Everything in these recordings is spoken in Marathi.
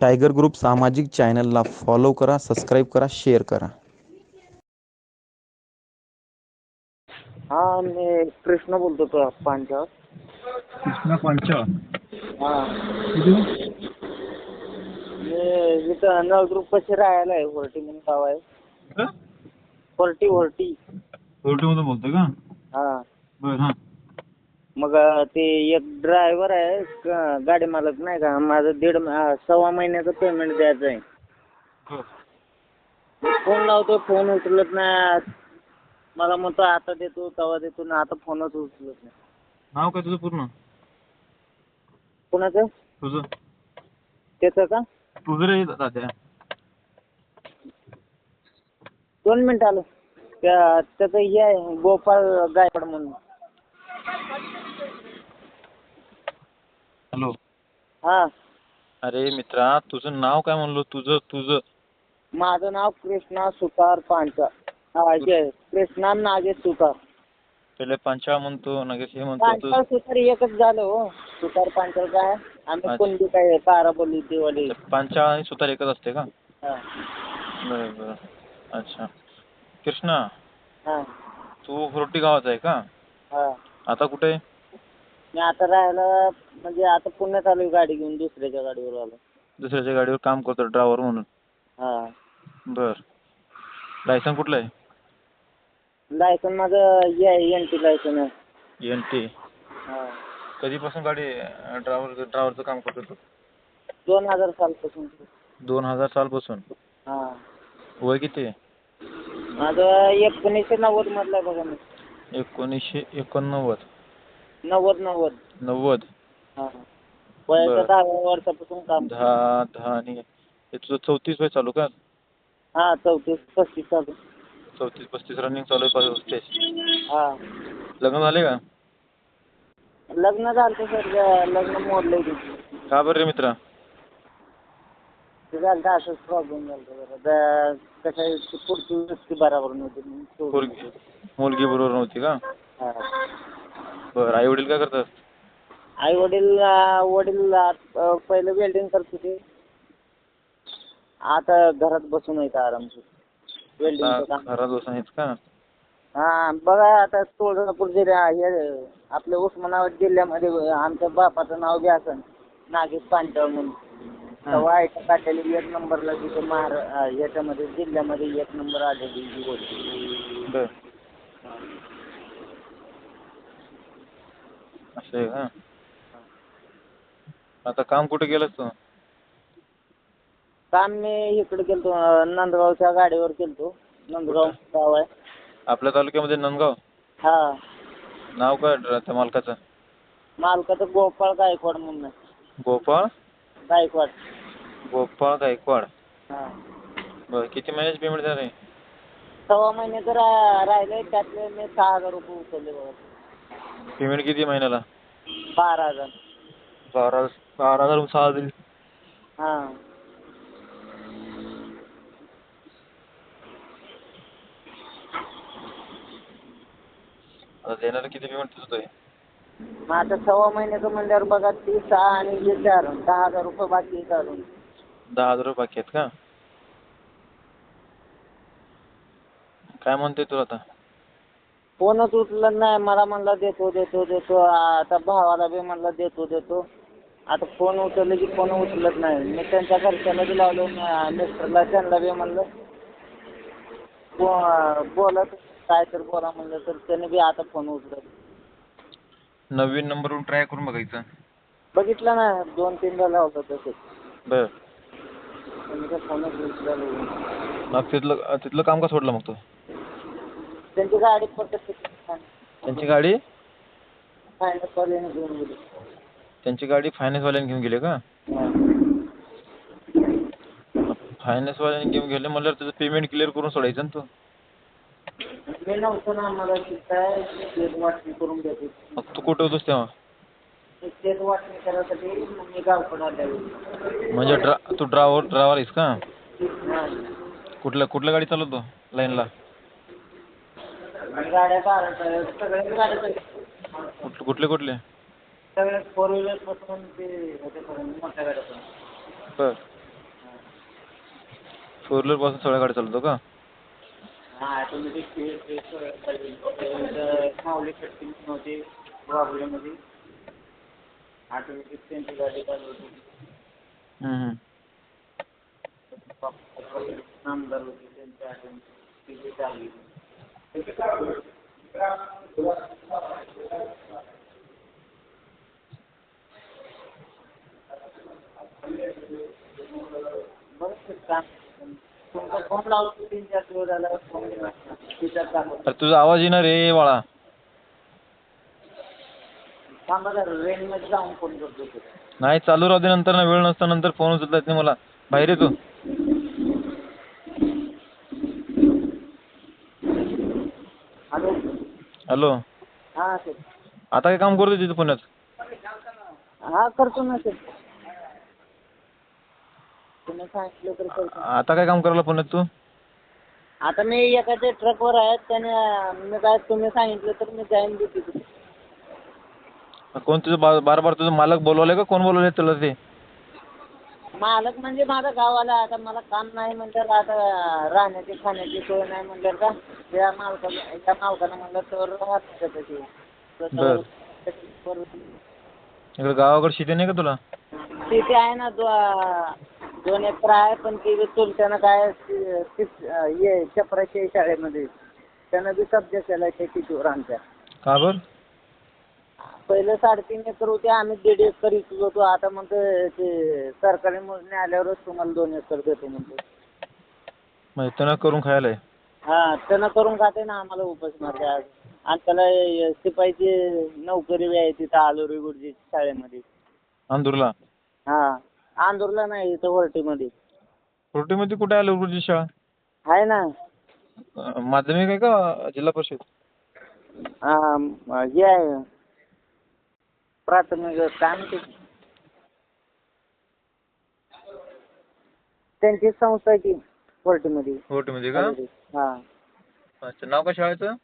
टायगर ग्रुप सामाजिक चॅनलला फॉलो करा सबस्क्राईब करा शेअर करा. हा मी कृष्ण बोलतो तो पांच्यावर कृष्णा पांचा हा. कुठून मी इथं नळदुर्ग पाशी राहायला आहे होर्टी म्हणून गाव आहे. होर्टी होर्टी कोर्टीमधून बोलतोय का? हा. बर हां. मग ते एक ड्रायव्हर आहे क- गाडी मालक नाही का? माझं दीड सव्वा महिन्याचं पेमेंट द्यायचं आहे. फोन लावतो फोन उचलत नाही. मला म्हणतो आता देतो तेव्हा देतो ना आता फोनच उचलत नाही. नाव काय तुझं पूर्ण? कोणाचं? तुझं. त्याचं का? तुझं रे दोन मिनिट आलो. त्या त्याचं हे आहे गोपाळ गायकवाड म्हणून. हॅलो. हा. अरे मित्रा तुझं नाव काय म्हणलो? तुझं तुझं. माझं नाव कृष्णा सुतार पांचा हा कृष्णा नागेश सुतार. पहिले पांचाळ म्हणतो नगेश हे म्हणतो पांचाळ सुतार एकच झालं हो. सुतार पांचाळ काय? आम्ही अच्छा. कोणती काय तारा बोलली दिवाळी पांचाळ आणि सुतार एकच असते का? हा. बरं बरं. अच्छा. कृष्णा हा. तू होर्टी गावाचा आहे का? हा. आता कुठे? आहे? मी आता राहायला म्हणजे आता पुण्यात आलोय गाडी घेऊन दुसऱ्याच्या गाडीवर आलो. दुसऱ्याच्या गाडीवर काम करतो ड्रायव्हर म्हणून. हा. बर. लायसन कुठलं आहे? लायसन माझं हे आहे एन टी लायसन आहे. एन टी हा. कधीपासून गाडी ड्रायव्हर ड्रायव्हरचं काम करतो तू? दोन हजार सालपासून. दोन हजार सालपासून? हा. वय किती आहे? माझं एकोणीसशे नव्वद मधलं आहे बघा मी. एकोणीसशे एकोणनव्वद. नव्वद नव्वद. नव्वद. हा. वयाच्या बरं. दहाव्या वर्षापासून काम. दहा दहा आणि हे तुझं चौतीस वय चालू का? हा चौतीस पस्तीस चालू. चौतीस पस्तीस रनिंग चालू आहे पस्तीस हा. लग्न झाले का? लग्न झालं सर लग्न मोडलंय ते का बरं रे मित्रा? ते झालं असंच प्रॉब्लेम झाला जरा. कसं पुढची व्यक्ती बरोबर नव्हती म्हणून. सोडून मुलगी मुलगी बरोबर नव्हती का? हा. बरं आई वडील काय करतात? आई वडील वडील अं, पहिलं वेल्डिंग करत होते. आता घरात बसून आहेत आरामशीर. वेल्डिंगचं काम. घरात बसून आहेत का? हा बघा आता तुळजापूर जिल्हा हे आपल्या उस्मानाबाद जिल्ह्यामध्ये आमच्या बापाचं नाव बी असं नागेश पांचाळ म्हणून. तेव्हा ऐका काढलेली एक नंबरला तिथे महारा याच्यामध्ये जिल्ह्यामध्ये एक नंबर आलेली ही बर. असं आहे का? आता काम कुठे केलंस तू? काम मी इकडे गेलतो अं, नंदगावच्या गाडीवर गेलतो नंदगाव गाव आहे. आपल्या तालुक्यामध्ये नंदगाव? हा. नाव काय ड्रा- त्या मालकाचं? मालकाचं गोपाळ गायकवाड म्हणून आहे. गोपाळ? गायकवाड. गोपाळ गायकवाड. हा. बरं किती महिन्याची पेमेंट झाली? सव्वा महिने तर राहिले त्यातले मी सहा हजार रुपये उचलले बघा. पेमेंट किती महिन्याला? बारा हजार. बारा बारा हजार सहा दिली हा. आता देणारा किती पेमेंट मग आता सव्वा महिन्याचं म्हणल्यावर बघा ती सहा आणि हे चार दहा हजार रुपये बाकी आहे अजून. दहा हजार रुपये बाकी आहेत का? काय म्हणते तू आता? फोनच उचलत नाही. मला म्हणला देतो देतो देतो. आता भावाला बी म्हणला देतो देतो. आता फोन उचलले की फोन उचलत नाही. मी त्यांच्या घरच्याला बी लावलो. मिस्टरला त्यांना बी म्हणलं. बो- बोलत काय तर बोला म्हणलं तर. त्याने बी आता फोन उचलत. नवीन नंबरवरून ट्राय करून बघायचं. बघितलं ना. दोन तीनदा लावलं तसंच बर. फोनच उचलला तिथलं तिथलं काम का सोडलं मग तू? त्यांची गाडी त्यांची गाडी? फायनान्स वाल्याने घेऊन गेली. त्यांची गाडी फायनान्सवाल्याने घेऊन गेले का? फायनान्सवाल्याने घेऊन गेले म्हणल्यावर त्याचं पेमेंट क्लिअर करून सोडायचं ना तू. नव्हतं ना मला वाटणी करून तू कुठे होतोस तेव्हा? म्हणजे तू ड्रायव्हर ड्रायव्हर आहेस का. कुठल्या कुठल्या गाडी चालवतो? लाईनला गाड्या सगळ्याच गाड्या पाहिजे कुठले कुठले फोर व्हीलरपासून ते ह्याच्यापर्यंत मोठ्या गाड्या बर. फोर व्हीलरपासून सगळ्या गाडी चालवतो का? हा ते सगळं माऊली नव्हती ऑटोमॅटिक त्यांची गाडी चालवते हम्म, हम्म. नामदार होते त्यांची ऑटोमॅटिक तिथे चालली. ते अरे तुझा आवाज येणार रे बाळा. नाही चालू राहू दे नंतर ना वेळ नसता नंतर फोन उचलता येत नाही मला. बाहेर तू हॅलो हॅलो. हां सर. आता काय काम करतो तिथे पुण्यात? हा करतो ना सर. तुम्ही सांगितलं करतो. आता काय काम करायला पुण्यात तू? आता मी एखाद्या ट्रकवर आहे त्याने मी काय तुम्ही सांगितलं तर मी जाईन देते कोण तुझं बा बार बार तुझं मालक बोलवलंय का? कोण बोलवलंय तुला ते? मालक म्हणजे माझा गावाला आता मला काम नाही म्हणल्यावर आता राहण्याची खाण्याची सोय नाही म्हणल्यावर का त्या मालकाला त्या मालकानं म्हणलं तर राहत बर. इकडे गावाकडे शेती नाही का तुला? तिथे आहे ना दो दोन एकर आहे पण ती चुलत्यानं काय ती- ती- हे चपराशी शाळेमध्ये. त्यानं बी कब्जा केला शेतीवर आमच्या. का बर? पहिलं साडेतीन एकर होते आम्ही दीड एकर इकत होतो. आता म्हणतो ते सरकारी मोजणी आल्यावरच तुम्हाला दोन एकर देतो म्हणतो म्हणजे त्यानं करून खायला आहे. हा त्यानं करून खाते ना आम्हाला उपास मारते आज. आणि त्याला शिपाईची नोकरी बी आहे तिथं आलोरी गुरुजी शाळेमध्ये. अंदूरला हा आंदूरला नाही इथं वरटीमध्ये. रोटीमध्ये कुठे आलं गुरुजी शाळा? आहे ना. अं, माध्यमिक आहे का जिल्हा परिषद? हा, म- हे आहे. प्राथमिक काय म्हणते त्यांची संस्था आहे ती कोर्टीमध्ये रोटीमध्ये का? हा. अच्छा नाव का शाळेचं?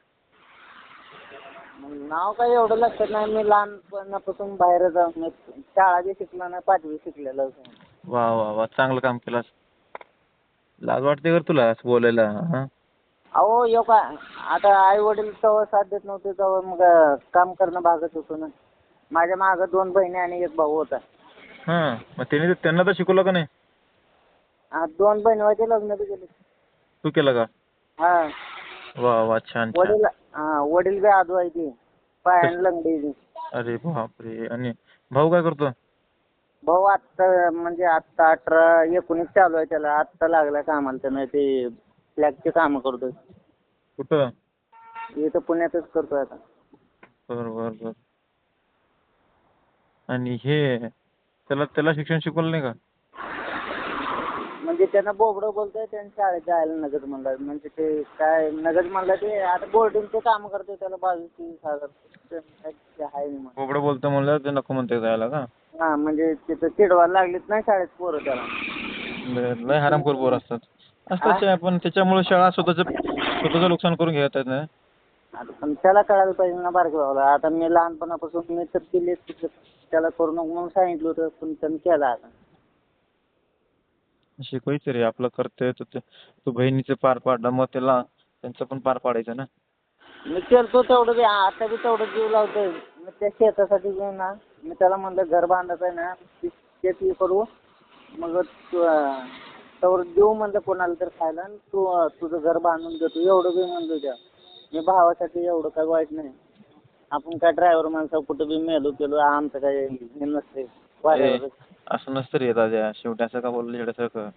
मग नाव काय एवढं लक्षात नाही मी लहानपणापासून बाहेर जाऊन शाळा बी शिकलो नाही पाचवी शिकलेलो. वा वा वा चांगलं काम केलंस लाज वाटते का रे तुला असं बोलायला हा? अहो यो का आता आई वडील तेव्हा साथ देत नव्हते तेव्हा मग काम करणं भागच होतं ना. माझ्या मागं दोन बहिणी आणि एक भाऊ होता. हा मग त्यांनी त्यांना तर शिकवलं का नाही? हा, दोन बहिणीचे लग्न बी केले. तू केलं का? हा. वा वा छान छान. वडील हा वडील बी आजू आहे ते. पायाने लंगडी ती. अरे बापरे आणि भाऊ काय करतो? भाऊ आत्ता म्हणजे आत्ता अठरा एकोणीस चालू आहे त्याला. आत्ता लागला कामाला त्यानं ते फ्लॅगचे कामं करतोय. कुठं? इथं पुण्यातच करतोय आता. बर बर बर. आणि हे त्याला त्याला शिक्षण शिकवलं नाही का? म्हणजे त्यानं बोबडं बोलतोय त्यानं शाळेत जायला नगद म्हणलं म्हणजे ते काय नगद म्हणलं ते आता बोर्डिंगचे काम करतोय त्याला बावीस तीस हजार ते काय आहे म्हणून. बोबडं बोलतो म्हणलं ते नको म्हणते जायला का? हा म्हणजे तिथं चिडवायला लागलीत ना शाळेत पोरं त्याला. लय लय हरामखोर पोर असतात. असतात ते पण त्याच्यामुळे शाळा स्वतःचं स्वतःचं नुकसान करून घेत आहेत ना. आता पण त्याला कळायला पाहिजे ना बारके भावाला. आता मी लहानपणापासून मी तर केली त्याला करू नको म्हणून सांगितलं होतं पण त्यानं केलं आता. शिकवायचं रे आपलं कर्तव्य तर ते. तू बहिणीचं पार पाडलं मग त्याला त्यांचं पण पार पाडायचं ना? मी करतो तेवढं बी आता बी तेवढं जीव लावतोय. मी त्या शेतासाठी घेऊन ना मी त्याला म्हणलं घर बांधायचं आहे ना ती शेती करू. मग तू अं, तेवढं देऊ म्हणलं कोणाला तर खायला आणि तू अं, तुझं घर बांधून देतो. एवढं बी म्हणलो त्या मी भावासाठी एवढं काय वाईट नाही. आपण काय ड्रायव्हर माणसा कुठं बी मेलो केलो आमचं काय हे नसते असं नसतं रे दादा शेवटी असं का बोललं येण्यासारखं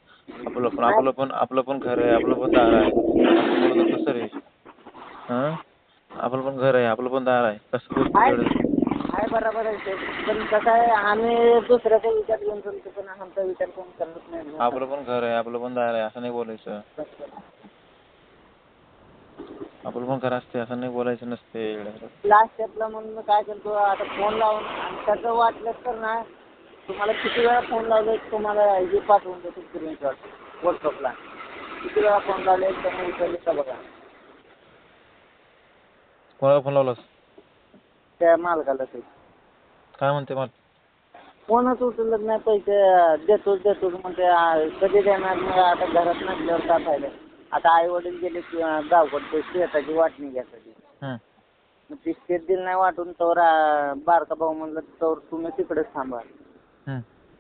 आपलं पण आपलं पण आपलं पण घर आहे आपलं पण दार आहे. असं बोलत कसं रे. हा? आपलं पण घर आहे आपलं पण दार आहे. कसं बोलतो आहे. बरोबर आहे ते. पण कसं आहे आम्ही दुसऱ्याचा विचार घेऊन चालतो पण आमचा विचार कोण करत नाही. आपलं पण घर आहे आपलं पण दार आहे असं नाही बोलायचं. आपलं पण घर असते असं नाही बोलायचं नसते लास्ट स्टेपला म्हणून मी काय करतो आता फोन लावून आणि त्याचं वाटलं तर ना तुम्हाला किती वेळा फोन लावले तुम्हाला हे पाठवून देतो स्क्रीनशॉट व्हॉट्सअपला किती वेळा फोन लावले त्यांनी उचलले का बघा. कोणाला फोन लावलास? त्या मालकाला ते. काय म्हणते मला? फोनच उचलत नाही पैसे देतोच देतोच म्हणते आ, कधी देणार मग आता घरात नसल्यावर का फायदा? आता आई वडील गेले की, गावकडे शेताची वाटणी घ्यायसाठी. हं. मग ती शेत दिलं नाही वाटून तवर आ, बारका भाऊ म्हणलं तवर तुम्ही तिकडेच थांबा.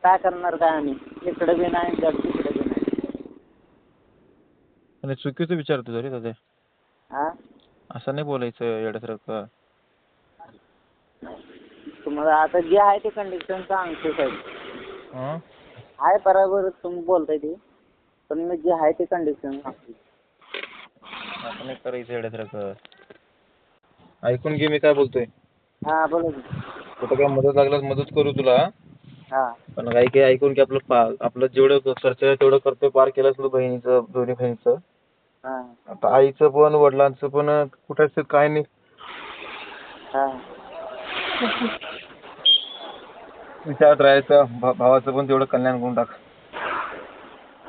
काय करणार काय आम्ही? इकडे बी नाही जग तिकडे बी नाही. आणि चुकीचं विचारतो जरी दादा. हा असं नाही बोलायचं येड्यासारखं. तुम्हाला आता जे आहे ते कंडिशन सांगतो साहेब हं? आहे बरोबर तुम्ही बोलताय ते. पण मी जे आहे ते कंडिशन सांगतो असं नाही करायचं येड्यासारखं ऐकून घे मी काय बोलतोय. हा बोला की. कुठं काय मदत लागल्यास मदत करू तुला. हा. पण काही काही ऐकून की आपलं पा आपलं जेवढं खर्च आहे तेवढं करतोय पार केलंस तू बहिणीचं दोन्ही बहिणीचं. हा. आता आईचं पण वडिलांचं पण कुठं काय नाही. हा. विचारत राहायचं. भा- भावाचं पण तेवढं कल्याण करून टाक.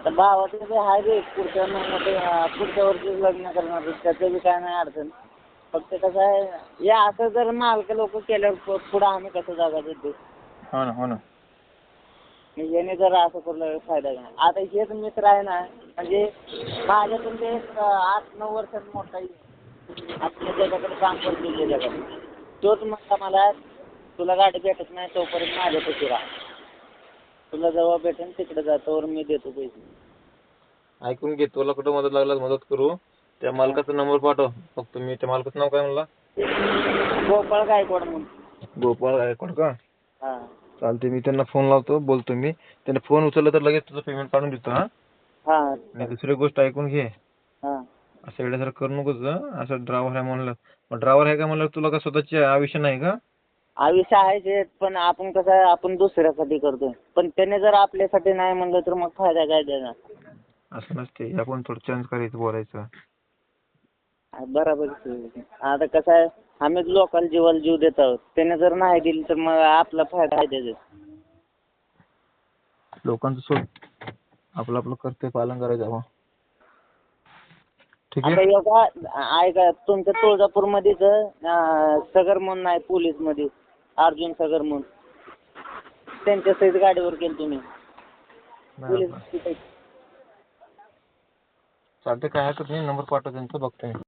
आता भावाचं बी आहे रे पुढच्या महिन्यात पुढच्या वर्षी लग्न करणार त्याचं बी काय नाही अडचण. फक्त कसं आहे या असं जर मालक लोक केल्यावर पुढं आम्ही कसं जगायचं ते हो ना हो ना. मग याने जर असं केलं फायदा नाही आता हेच मित्र आहे ना म्हणजे माझ्यातून ते आठ नऊ वर्षात मोठा. आपल्या जगाकडे काम करतो जगाकडे तोच म्हणता मला तुला गाडी भेटत नाही तोपर्यंत माझ्यापाशी राहा. तुला जेव्हा भेटेन तिकडे जा. तोवर मी देतो पैसे. ऐकून घे तुला कुठं मदत लागल्यास मदत करू. त्या मालकाचा नंबर पाठव. फक्त मी त्या मालकाचं नाव काय म्हणला? गोपाळ गायकवाड म्हणून. गोपाळ गायकवाड का? हा. चालते मी त्यांना फोन लावतो बोलतो मी. त्याने फोन उचलला तर लगेच तुझं पेमेंट काढून देतो हा. हा. आणि दुसरी गोष्ट ऐकून घे. हा. असं वेळेसारखं करू नकोस हं. असं ड्रायव्हर आहे म्हणलं. मग ड्रायव्हर आहे का म्हणलं तुला का स्वतःचे आयुष्य नाही का? आयुष्य आहेच आहे, पण आपण कसं आहे आपण दुसऱ्यासाठी करतोय. पण त्याने जर आपल्यासाठी नाही म्हणलं तर मग फायदा काय देणार? असं नसते. आपण थोडं चेंज करायचं बोलायचं. बरोबर आहे. आता कसं आहे आम्हीच लोकांना जीवाला जीव देत आहोत. त्याने जर नाही दिली तर मग आपला फायदा आहे त्याच्यात. लोकांचं सोड. आपलं आपलं कर्तव्य पालन करायचं आपण. ठीक आता आहे एका ऐका तुमच्या तुळजापूर मध्येच सगर म्हणून आहे पोलीसमध्ये अर्जुन सागर म्हणून. त्यांच्या सहित गाडीवर गेलो तुम्ही पोलीस चालते काय हरकत नाही. नंबर पाठव त्यांचा बघतो मी